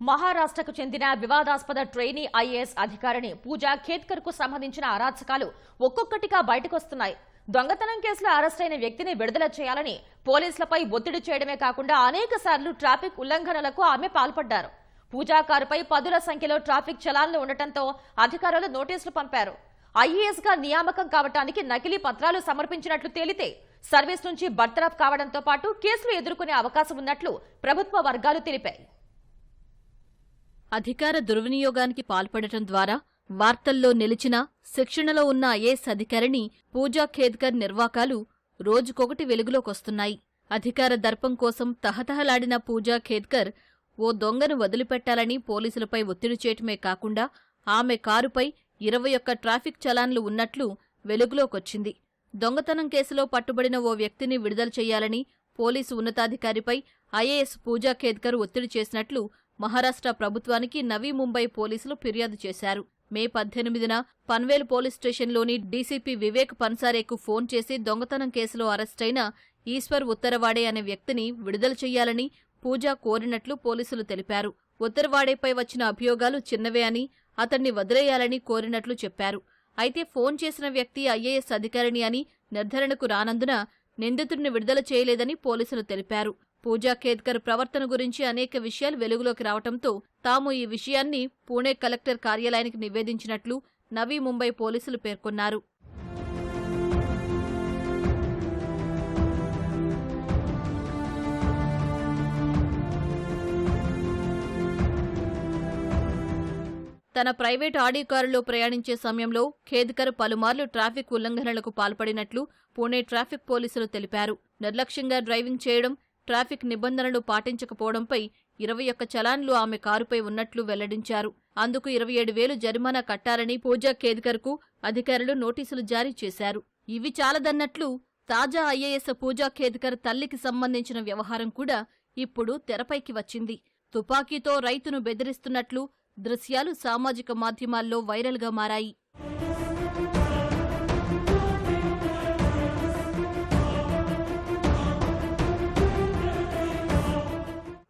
మహారాష్ట్రకు చెందిన వివాదాస్పద ట్రైనీ ఐఏఎస్ అధికారిని పూజా ఖేత్కర్కు సంబంధించిన అరాచకాలు ఒక్కొక్కటిగా బయటకొస్తున్నాయి. దొంగతనం కేసులో అరెస్ట్ అయిన వ్యక్తిని విడుదల చేయాలని పోలీసులపై ఒత్తిడి చేయడమే కాకుండా అనేక సార్లు ట్రాఫిక్ ఉల్లంఘనలకు ఆమె పాల్పడ్డారు. పూజా కారుపై పదుల సంఖ్యలో ట్రాఫిక్ చలాన్లు ఉండటంతో అధికారులు నోటీసులు పంపారు. ఐఏఎస్గా నియామకం కావటానికి నకిలీ పత్రాలు సమర్పించినట్లు తేలితే సర్వీస్ నుంచి బర్తరఫ్ కావడంతో పాటు కేసులు ఎదుర్కొనే అవకాశం ఉన్నట్లు ప్రభుత్వ వర్గాలు తెలిపాయి. అధికార దుర్వినియోగానికి పాల్పడటం ద్వారా వార్తల్లో నిలిచిన శిక్షణలో ఉన్న ఐఏఎస్ అధికారిణి పూజా ఖేద్కర్ నిర్వాకాలు రోజుకొకటి వెలుగులోకొస్తున్నాయి. అధికార దర్పం కోసం తహతహలాడిన పూజా ఖేద్కర్ ఓ దొంగను వదిలిపెట్టాలని పోలీసులపై ఒత్తిడి చేయటమే కాకుండా ఆమె కారుపై ఇరవై ఒక్క ట్రాఫిక్ చలాన్లు ఉన్నట్లు వెలుగులోకొచ్చింది. దొంగతనం కేసులో పట్టుబడిన ఓ వ్యక్తిని విడుదల చేయాలని పోలీసు ఉన్నతాధికారిపై ఐఏఎస్ పూజా ఖేద్కర్ ఒత్తిడి చేసినట్లు మహారాష్ట్ర ప్రభుత్వానికి నవీ ముంబై పోలీసులు ఫిర్యాదు చేశారు. మే పద్దెనిమిదిన పన్వేల్ పోలీస్ స్టేషన్లోని డీసీపీ వివేక్ పన్సారేకు ఫోన్ చేసి దొంగతనం కేసులో అరెస్టైన ఈశ్వర్ ఉత్తరవాడే అనే వ్యక్తిని విడుదల చెయ్యాలని పూజా కోరినట్లు పోలీసులు తెలిపారు. ఉత్తరవాడేపై వచ్చిన అభియోగాలు చిన్నవే అని అతన్ని వదిలేయాలని కోరినట్లు చెప్పారు. అయితే ఫోన్ చేసిన వ్యక్తి ఐఏఎస్ అధికారిని అని నిర్ధారణకు రానందున నిందితుడిని విడుదల చేయలేదని పోలీసులు తెలిపారు. పూజా ఖేద్కర్ ప్రవర్తన గురించి అనేక విషయాలు వెలుగులోకి రావడంతో తాము ఈ విషయాన్ని పూణే కలెక్టర్ కార్యాలయానికి నివేదించినట్లు నవీ ముంబై పోలీసులు పేర్కొన్నారు. తన ప్రైవేట్ ఆడీ కారులో ప్రయాణించే సమయంలో ఖేద్కర్ పలుమార్లు ట్రాఫిక్ ఉల్లంఘనలకు పాల్పడినట్లు పూణే ట్రాఫిక్ పోలీసులు తెలిపారు. నిర్లక్ష్యంగా డ్రైవింగ్ చేయడం ట్రాఫిక్ నిబంధనలు పాటించకపోవడంపై ఇరవై ఒక్క చలాన్లు ఆమె కారుపై ఉన్నట్లు వెల్లడించారు. అందుకు ఇరవై ఏడు వేలు జరిమానా కట్టాలని పూజా కేద్కర్కు అధికారులు నోటీసులు జారీ చేశారు. ఇవి చాలదన్నట్లు తాజా ఐఏఎస్ పూజా ఖేద్కర్ తల్లికి సంబంధించిన వ్యవహారం కూడా ఇప్పుడు తెరపైకి వచ్చింది. తుపాకీతో రైతును బెదిరిస్తున్నట్లు దృశ్యాలు సామాజిక మాధ్యమాల్లో వైరల్గా మారాయి.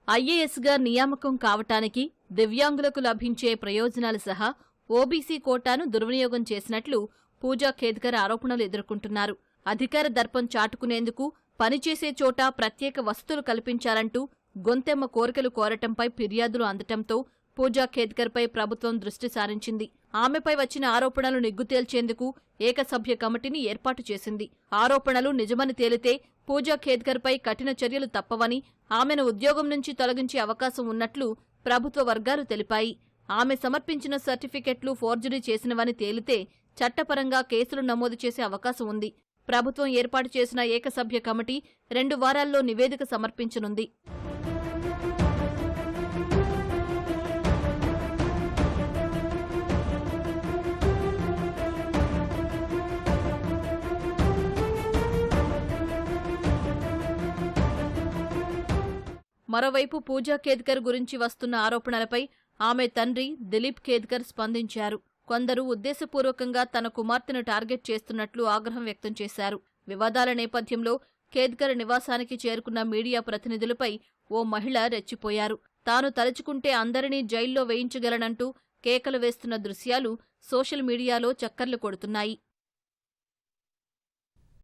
ఐఏఎస్గా నియామకం కావటానికి దివ్యాంగులకు లభించే ప్రయోజనాలు సహా ఓబీసీ కోటాను దుర్వినియోగం చేసినట్లు పూజా ఖేద్కర్ ఆరోపణలు ఎదుర్కొంటున్నారు. అధికార దర్పం చాటుకునేందుకు పనిచేసే చోట ప్రత్యేక వసతులు కల్పించాలంటూ గొంతెమ్మ కోరికలు కోరటంపై ఫిర్యాదులు అందటంతో పూజా ఖేద్కర్పై ప్రభుత్వం దృష్టి సారించింది. ఆమెపై వచ్చిన ఆరోపణలు నిగ్గు తేల్చేందుకు ఏకసభ్య కమిటీని ఏర్పాటు చేసింది. ఆరోపణలు నిజమని తేలితే పూజా ఖేద్కర్పై కఠిన చర్యలు తప్పవని ఆమెను ఉద్యోగం నుంచి తొలగించే అవకాశం ఉన్నట్లు ప్రభుత్వ వర్గాలు తెలిపాయి. ఆమె సమర్పించిన సర్టిఫికెట్లు ఫోర్జరీ చేసినవని తేలితే చట్టపరంగా కేసులు నమోదు చేసే అవకాశం ఉంది. ప్రభుత్వం ఏర్పాటు చేసిన ఏకసభ్య కమిటీ రెండు వారాల్లో నివేదిక సమర్పించనుంది. మరోవైపు పూజా కేద్కర్ గురించి వస్తున్న ఆరోపణలపై ఆమె తండ్రి దిలీప్ కేద్కర్ స్పందించారు. కొందరు ఉద్దేశపూర్వకంగా తన కుమార్తెను టార్గెట్ చేస్తున్నట్లు ఆగ్రహం వ్యక్తం చేశారు. వివాదాల నేపథ్యంలో కేద్కర్ నివాసానికి చేరుకున్న మీడియా ప్రతినిధులపై ఓ మహిళ రెచ్చిపోయారు. తాను తలుచుకుంటే అందరినీ జైల్లో వేయించగలనంటూ కేకలు వేస్తున్న దృశ్యాలు సోషల్ మీడియాలో చక్కర్లు కొడుతున్నాయి.